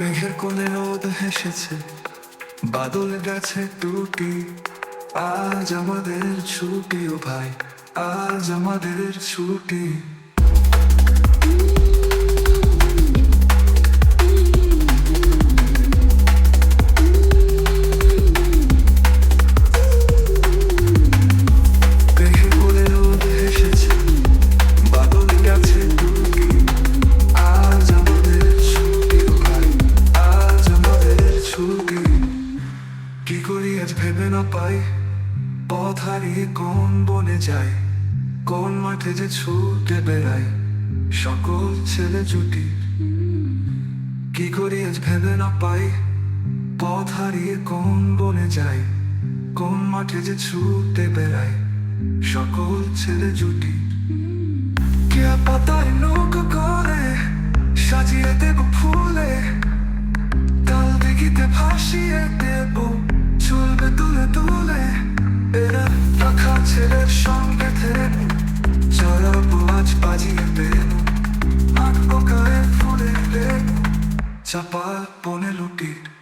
মেঘের কোলে রোদ হেসেছে, বাদল গেছে টুটি আজ আমাদের ছুটি ও ভাই, আজ আমাদের ছুটি। কি করি আজ ভেবে না পাই? পথ হারিয়ে কোন বনে যাই? কোন মাঠে যে ছুটে বেড়াই? সকল ছেলে জুটি। কি করি আজ ভেবে না পাই? পথ হারিয়ে কোন বনে যাই? কোন মাঠে যে ছুটে বেড়াই? সকল ছেলে জুটি। কে পাতায় নৌকো করে, সাজিয়ে দেব ফুলে, তাল দিঘিতে ভাসিয়ে দেব Zapal, ponelo que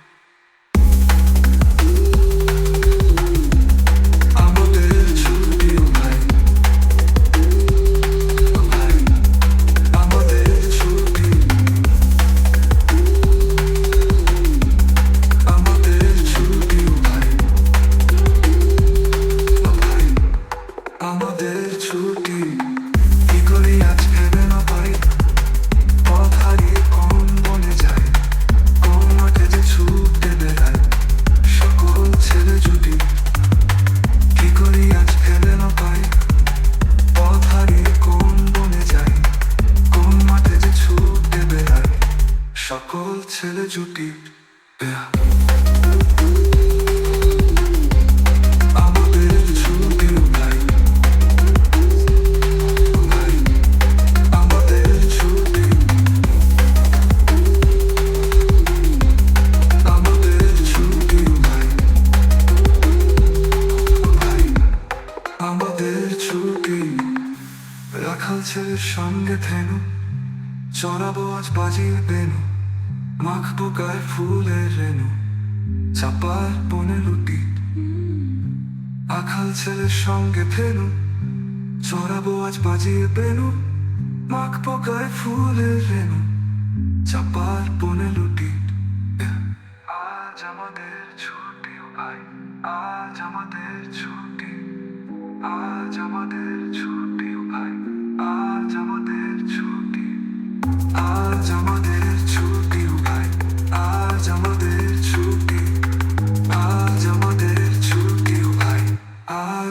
রাখাল ছেলের সঙ্গে থেনু চড়াবো আজ বাজিয়ে বেনু মাখবো গায়ে ফুলের রেনু চাপার বনে লুটি আখাল ছেলের সঙ্গে ফেনু চড়াবো আজ বাজিয়ে বেনু মাখবো গায়ে ফুলের রেনু চাপার বনে লুটি আজ আমাদের ছুটি ভাই আজ আমাদের ছুটি আজ আমাদের ছুটি ভাই আজ আমাদের